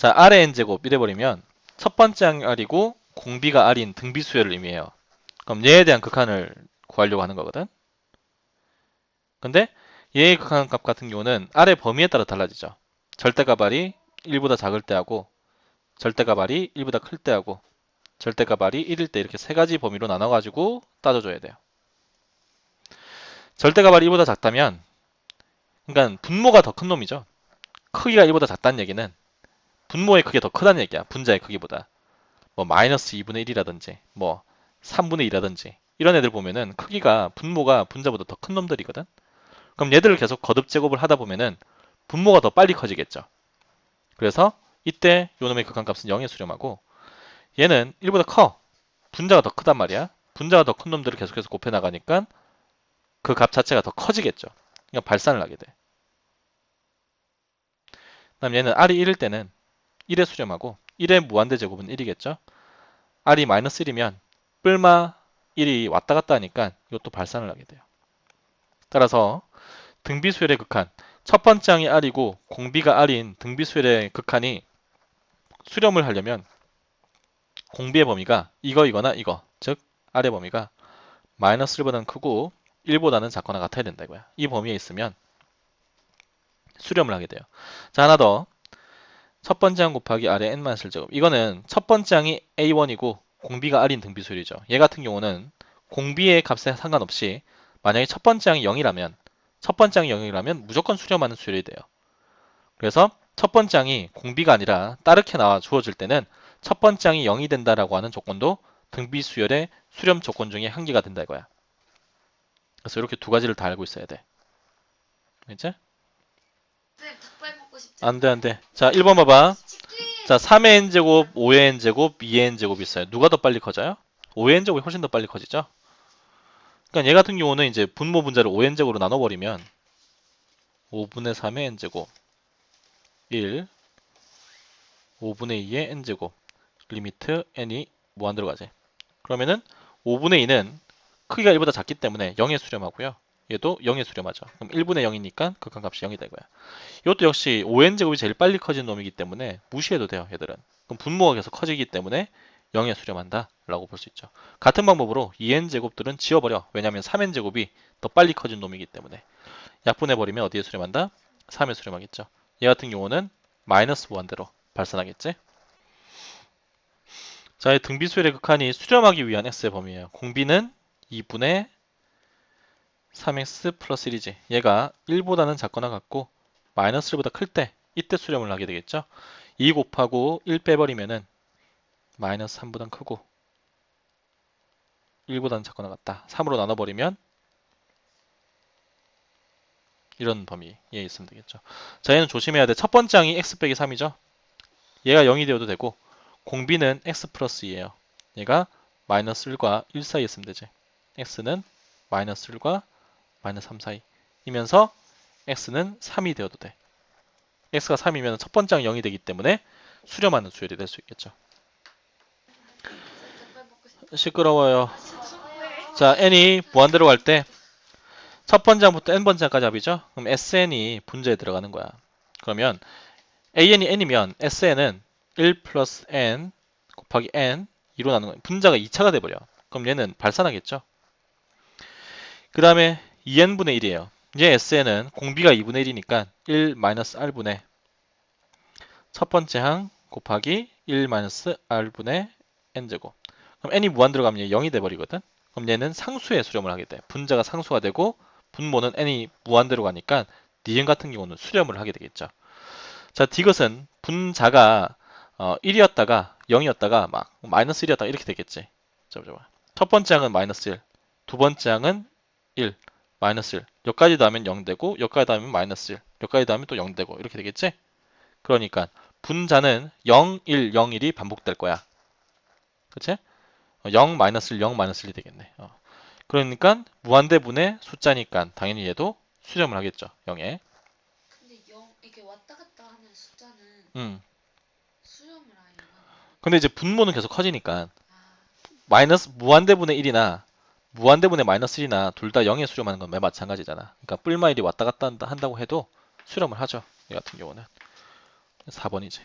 자, R의 n제곱 이래버리면 첫 번째 항이 R이고 공비가 R인 등비수열을 의미해요. 그럼 얘에 대한 극한을 구하려고 하는 거거든. 근데 얘의 극한값 같은 경우는 R의 범위에 따라 달라지죠. 절대값R이 1보다 작을 때 하고 절대값R이 1보다 클 때 하고 절대값R이 1일 때 이렇게 세 가지 범위로 나눠가지고 따져줘야 돼요. 절대값R이 1보다 작다면 그러니까 분모가 더 큰 놈이죠. 크기가 1보다 작다는 얘기는 분모의 크기가 더 크다는 얘기야. 분자의 크기보다. 뭐 마이너스 2분의 1이라든지 뭐 3분의 2라든지 이런 애들 보면은 크기가 분모가 분자보다 더 큰 놈들이거든. 그럼 얘들을 계속 거듭 제곱을 하다 보면은 분모가 더 빨리 커지겠죠. 그래서 이때 요놈의 극한값은 0에 수렴하고 얘는 1보다 커. 분자가 더 크단 말이야. 분자가 더 큰 놈들을 계속해서 곱해 나가니까 그 값 자체가 더 커지겠죠. 그러니까 발산을 하게 돼. 그다음 얘는 r이 1일 때는 1에 수렴하고 1의 무한대 제곱은 1이겠죠. r이 마이너스 1이면 뿔마 1이 왔다 갔다 하니까 이것도 발산을 하게 돼요. 따라서 등비수열의 극한 첫 번째 항이 r이고 공비가 r인 등비수열의 극한이 수렴을 하려면 공비의 범위가 이거 이거나 이거 즉 r의 범위가 마이너스 1보다는 크고 1보다는 작거나 같아야 된다 이거야. 이 범위에 있으면 수렴을 하게 돼요. 자 하나 더. 첫 번째 항 곱하기 r의 n-1제곱. 이거는 첫 번째 항이 a1이고 공비가 r인 등비 수열이죠. 얘 같은 경우는 공비의 값에 상관없이 만약에 첫 번째 항이 0이라면 첫 번째 항이 0이라면 무조건 수렴하는 수열이 돼요. 그래서 첫 번째 항이 공비가 아니라 따르게 나와 주어질 때는 첫 번째 항이 0이 된다라고 하는 조건도 등비 수열의 수렴 조건 중에 한 개가 된다 이거야. 그래서 이렇게 두 가지를 다 알고 있어야 돼. 이제? 안 돼, 안 돼. 자, 1번 봐봐. 자, 3의 n제곱, 5의 n제곱, 2의 n제곱이 있어요. 누가 더 빨리 커져요? 5의 n제곱이 훨씬 더 빨리 커지죠? 그러니까 얘 같은 경우는 이제 분모 분자를 5의 n제곱으로 나눠버리면 5분의 3의 n제곱 1 5분의 2의 n제곱 리미트 n이 무한대로 가지. 그러면은 5분의 2는 크기가 1보다 작기 때문에 0에 수렴하고요. 얘도 0에 수렴하죠. 그럼 1분의 0이니까 극한값이 0이 되고요. 이것도 역시 5n제곱이 제일 빨리 커진 놈이기 때문에 무시해도 돼요, 얘들은. 그럼 분모가 계속 커지기 때문에 0에 수렴한다 라고 볼 수 있죠. 같은 방법으로 2n제곱들은 지워버려. 왜냐하면 3n제곱이 더 빨리 커진 놈이기 때문에. 약분해버리면 어디에 수렴한다? 3에 수렴하겠죠. 얘 같은 경우는 마이너스 무한대로 발산하겠지? 자, 이 등비수열의 극한이 수렴하기 위한 x의 범위예요. 공비는 2분의 3x 플러스 1이지. 얘가 1보다는 작거나 같고 마이너스 1보다 클 때 이때 수렴을 하게 되겠죠. 2 곱하고 1 빼버리면은 마이너스 3보단 크고 1보다는 작거나 같다. 3으로 나눠버리면 이런 범위에 있으면 되겠죠. 자, 얘는 조심해야 돼. 첫 번째 항이 x 빼기 3이죠. 얘가 0이 되어도 되고 공비는 x 플러스 2예요. 얘가 마이너스 1과 1 사이에 있으면 되지. x는 마이너스 1과 마이너스 3 사이 이면서 x는 3이 되어도 돼. x가 3이면 첫 번째 항이 0이 되기 때문에 수렴하는 수열이 될 수 있겠죠. 시끄러워요. 왜? 자, n이 무한대로 갈 때 첫 번째 항부터 n번째 항까지 합이죠? 그럼 sn이 분자에 들어가는 거야. 그러면 an이 n이면 sn은 1 플러스 n 곱하기 n 2로 나누는 거야. 분자가 2차가 돼버려. 그럼 얘는 발산하겠죠? 그 다음에 2n분의 1이에요. 이제 sn은 공비가 2분의 1이니까 1 마이너스 r분의 첫 번째 항 곱하기 1 마이너스 r분의 n제곱. 그럼 n이 무한 들어가면 얘 0이 돼버리거든? 그럼 얘는 상수에 수렴을 하게 돼. 분자가 상수가 되고 분모는 n이 무한대로 가니까 니은 같은 경우는 수렴을 하게 되겠죠. 자, 디귿은 분자가 어, 1이었다가 0이었다가 막 마이너스 1이었다가 이렇게 되겠지. 잠깐만. 첫 번째 항은 마이너스 1, 두 번째 항은 1, 마이너스 1. 여기까지 더하면 0 되고 여기까지 더하면 마이너스 1, 여기까지 더하면 또 0 되고 이렇게 되겠지? 그러니까 분자는 0, 1, 0, 1이 반복될 거야. 그치? 0, 마이너스 1, 0, 마이너스 1이 되겠네. 어. 그러니까 무한대분의 숫자니까 당연히 얘도 수렴을 하겠죠. 0에. 근데 영 이렇게 왔다 갔다 하는 숫자는 음. 수렴을 아예 안 근데 이제 분모는 계속 커지니까 아, 마이너스 무한대분의 1이나 무한대분의 마이너스 1이나 둘 다 0에 수렴하는 건매 마찬가지잖아. 그러니까 뿔마 1이 왔다 갔다 한다- 한다 고 해도 수렴을 하죠. 이 같은 경우는. 4번이지.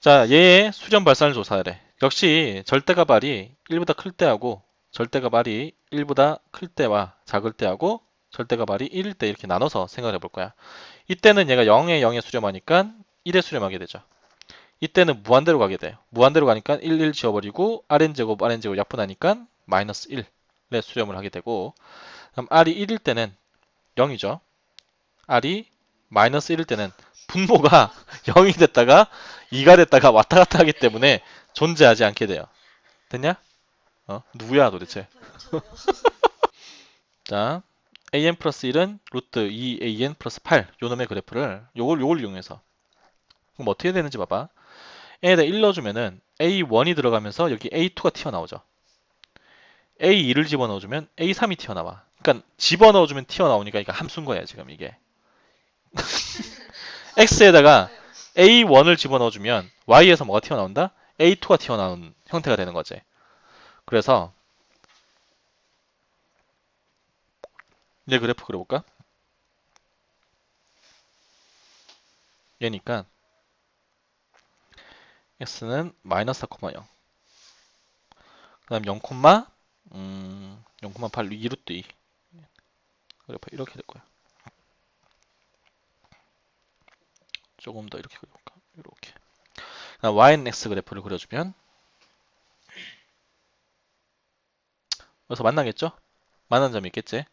자, 얘의 수렴 발산을 조사하래. 역시 절대가발이 1보다 클 때하고 절대가발이 1보다 클 때와 작을 때하고 절대가발이 1일 때 이렇게 나눠서 생각을 해볼 거야. 이때는 얘가 0에 0에 수렴하니까 1에 수렴하게 되죠. 이때는 무한대로 가게 돼요. 무한대로 가니까 1, 1 지워버리고 rn제곱, rn제곱 약분하니까 마이너스 1에 수렴을 하게 되고 그럼 r이 1일 때는 0이죠. r이 마이너스 1일 때는 분모가 0이 됐다가 2가 됐다가 왔다 갔다 하기 때문에 존재하지 않게 돼요. 됐냐? 어? 누구야 도대체? 자, an 플러스 1은 루트 2an 플러스 8 요놈의 그래프를 요걸 요걸 이용해서 그럼 어떻게 되는지 봐봐. A에다 1 넣어주면은 a1이 들어가면서 여기 a2가 튀어나오죠. a2를 집어넣어주면 a3이 튀어나와. 그러니까 집어넣어주면 튀어나오니까 이게 함수인 거야 지금 이게. x에다가 a1을 집어넣어주면 y에서 뭐가 튀어나온다? a2가 튀어나온 형태가 되는 거지. 그래서 얘 그래프 그려볼까? 얘니까 x는 마이너스 4,0 그 다음 0, 음, 0,8 2루트 2 그래프 이렇게 될 거야 조금 더 이렇게 그려볼까? 이렇게 그다음 y는 x 그래프를 그려주면 여기서 만나겠죠? 만난 점이 있겠지?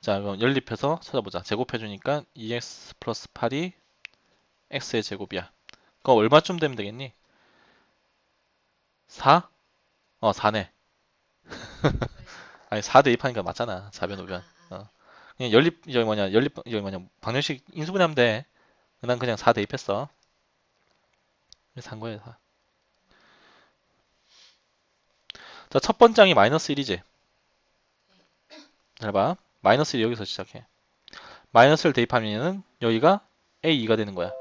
자 그럼 연립해서 찾아보자 제곱해주니까 2x 플러스 8이 x의 제곱이야 그거 얼마쯤 되면 되겠니? 4? 어 4네 아니 4 대입하니까 맞잖아 4변 5변 어. 그냥 연립 저기 뭐냐 연립 저기 뭐냐 방정식 인수분해하면 돼. 난 그냥 4 대입했어. 그래서 한 거예요 4. 자, 첫 번째 항이 마이너스 1이지. 잘 봐. 마이너스 1 여기서 시작해. 마이너스를 대입하면은 여기가 A2가 되는 거야.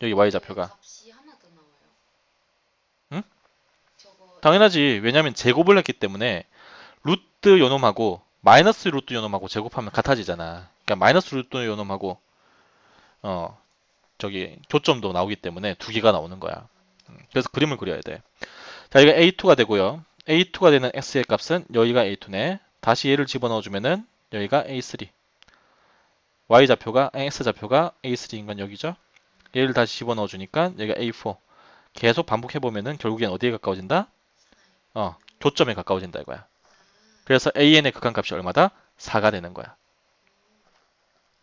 여기 Y 좌표가. 값이 하나 더 나와요. 응? 저거 당연하지. 왜냐면 제곱을 했기 때문에 루트 요놈하고 마이너스 루트 요놈하고 제곱하면 같아지잖아. 그러니까 마이너스 루트 요놈하고 어 저기 교점도 나오기 때문에 두 개가 나오는 거야. 음, 그래서 그림을 그려야 돼. 자, 여기가 A2가 되고요. A2가 되는 X의 값은 여기가 A2네. 다시 얘를 집어넣어주면은 여기가 A3. Y좌표가, X좌표가 A3인 건 여기죠. 얘를 다시 집어넣어주니까 여기가 A4. 계속 반복해보면은 결국엔 어디에 가까워진다? 어, 교점에 가까워진다 이거야. 그래서 AN의 극한값이 얼마다? 4가 되는 거야.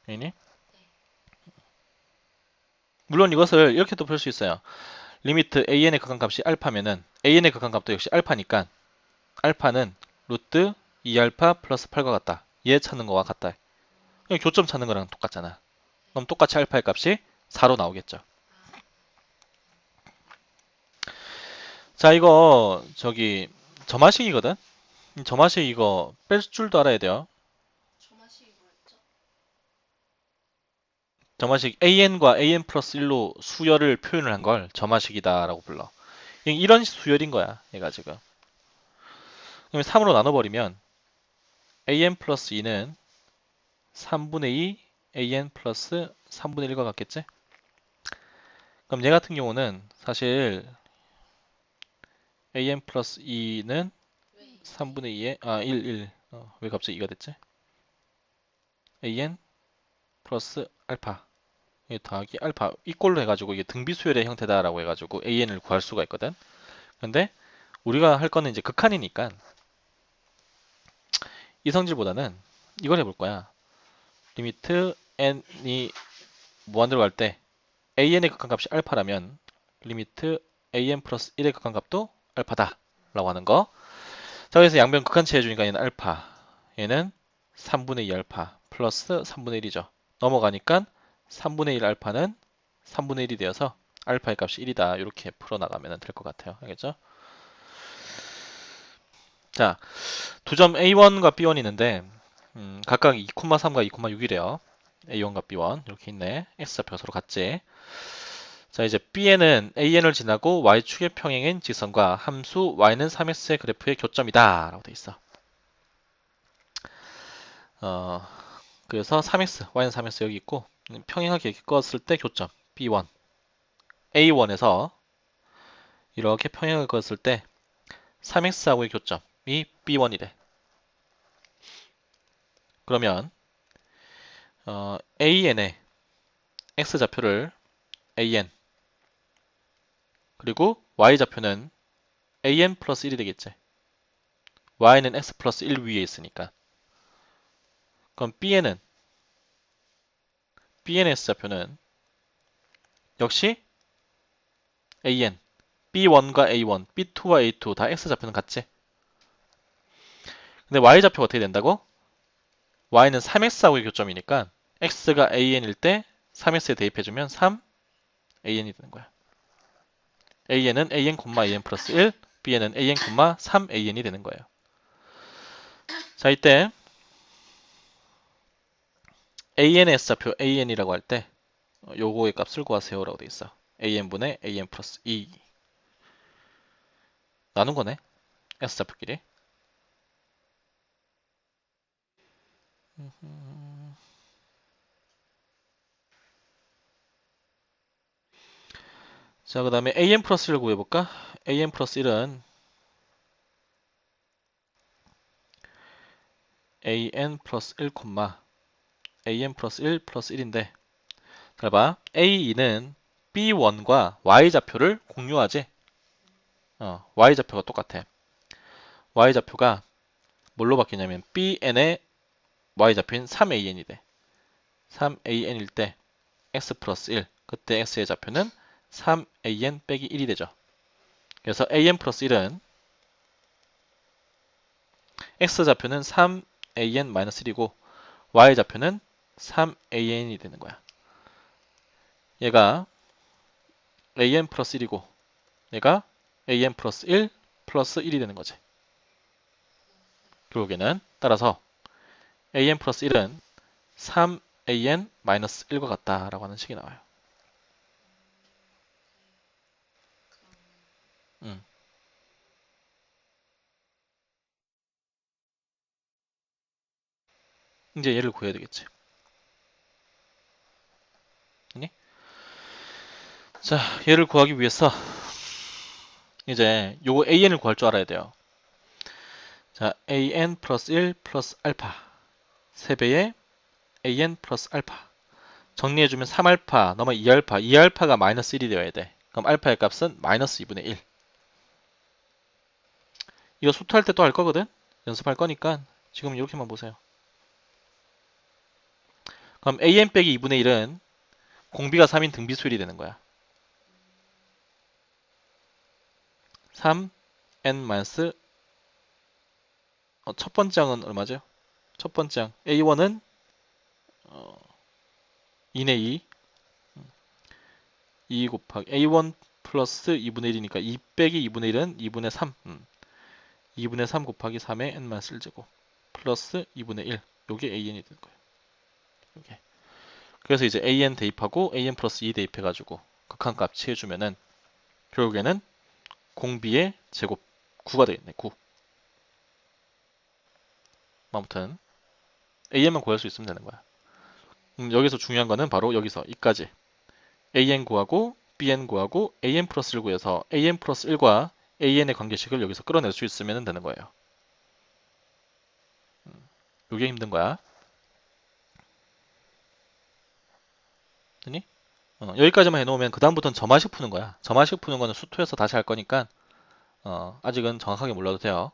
알니? 물론 이것을 이렇게도 볼수 있어요. 리미트 AN의 극한값이 알파면은 AN의 극한값도 역시 알파니까 알파는 루트 2알파 플러스 8과 같다. 얘 찾는 거와 같다. 그냥 교점 찾는 거랑 똑같잖아. 그럼 똑같이 알파의 값이 4로 나오겠죠. 자, 이거 저기 점화식이거든. 이 점화식 이거 뺄 줄도 알아야 돼요. 조마식이 뭐였죠? 점화식 an과 an 플러스 1로 수열을 표현을 한 걸 점화식이다라고 불러. 이- 이런 수열인 거야, 얘가 지금. 그럼 3으로 나눠버리면 an 플러스 2는 3분의 2 an 플러스 3분의 1과 같겠지? 그럼 얘 같은 경우는 사실 an 플러스 2는 왜? 3분의 2에 아 1, 1. 어, 왜 갑자기 2가 됐지? an 플러스 알파 이게 더하기 알파 이꼴로 해가지고 이게 등비수열의 형태다라고 해가지고 an을 구할 수가 있거든. 근데 우리가 할 거는 이제 극한이니까 이 성질보다는 이걸 해볼 거야. 리미트 n이 무한대로 갈 때 an의 극한값이 알파라면 리미트 an 플러스 1의 극한값도 알파다 라고 하는 거. 자 그래서 양변 극한치 해주니까 얘는 알파 얘는 3분의 2 알파 플러스 3분의 1이죠. 넘어가니까 3분의 1 알파는 3분의 1이 되어서 알파의 값이 1이다. 이렇게 풀어나가면 될 것 같아요. 알겠죠? 자, 두 점 A1과 B1이 있는데 음, 각각 2,3과 2,6이래요. A1과 B1 이렇게 있네. X좌표가 서로 같지. 자, 이제 B에는 AN을 지나고 Y축의 평행인 직선과 함수 Y는 3X의 그래프의 교점이다. 라고 돼 있어. 어, 그래서 3x, y는 3x 여기 있고 평행하게 껐을 때 교점 B1 A1에서 이렇게 평행을 그었을 때 3x하고의 교점이 B1이래. 그러면 어, AN의 x좌표를 AN 그리고 y좌표는 AN 플러스 1이 되겠지. y는 x 플러스 1 위에 있으니까. 그럼 Bn은 Bn의 x좌표는 역시 AN B1과 A1, B2와 A2 다 x좌표는 같지. 근데 y좌표가 어떻게 된다고? y는 3x하고의 교점이니까 x가 AN일 때 3x에 대입해주면 3 AN이 되는 거야. AN은 AN, AN 플러스 1, Bn은 AN, 3 AN이 되는 거예요. 자, 이때 AN의 S좌표 AN이라고 할 때 요거의 값을 구하세요 라고 돼 있어. AN분의 AN 플러스 2 나눈 거네. S좌표끼리. 자, 그 다음에 AN 플러스 1을 구해볼까? AN 플러스 1은 AN 플러스 1, AN 플러스 1 플러스 1인데 잘 봐. A2는 B1과 Y좌표를 공유하지? 어, Y좌표가 똑같아. Y좌표가 뭘로 바뀌냐면 BN의 Y좌표인 3AN이 돼. 3AN일 때 X 플러스 1 그때 X의 좌표는 3an 빼기 1이 되죠. 그래서 an 플러스 1은 x좌표는 3an 마이너스 1이고 y좌표는 3an이 되는 거야. 얘가 an 플러스 1이고 얘가 an 플러스 1 플러스 1이 되는 거지. 결국에는 따라서 an 플러스 1은 3an 마이너스 1과 같다라고 하는 식이 나와요. 이제 얘를 구해야 되겠지. 아니? 자, 얘를 구하기 위해서 이제 요거 an을 구할 줄 알아야 돼요. 자, an 플러스 1 플러스 알파 3배의 an 플러스 알파 정리해주면 3알파 넘어 2알파 2알파가 마이너스 1이 되어야 돼. 그럼 알파의 값은 마이너스 2분의 1 이거 수투할 때 또 할 거거든? 연습할 거니까 지금 이렇게만 보세요. 그럼 an 빼기 2분의 1은 공비가 3인 등비수열이 되는 거야. 3 n 마이너스 어, 첫 번째 항은 얼마죠? 첫 번째 항 a1은 어, 2네 2 2 곱하기 a1 플러스 2분의 1이니까 2 빼기 2분의 1은 2분의 3 음. 2분의 3 곱하기 3의 n-1제곱 플러스 2분의 1 요게 an이 되는 거예요. 요게. 그래서 이제 an 대입하고 an 플러스 2 대입해가지고 극한값 취해주면은 결국에는 공비의 제곱 9가 되겠네 9 아무튼 an만 구할 수 있으면 되는 거야. 음, 여기서 중요한 거는 바로 여기서 이까지 an 구하고 bn 구하고 an 플러스를 구해서 an 플러스 1과 an의 관계식을 여기서 끌어낼 수 있으면 되는 거예요. 이게 힘든 거야. 됐니? 어, 여기까지만 해놓으면 그 다음부터는 점화식 푸는 거야. 점화식 푸는 거는 수투에서 다시 할 거니까 어, 아직은 정확하게 몰라도 돼요.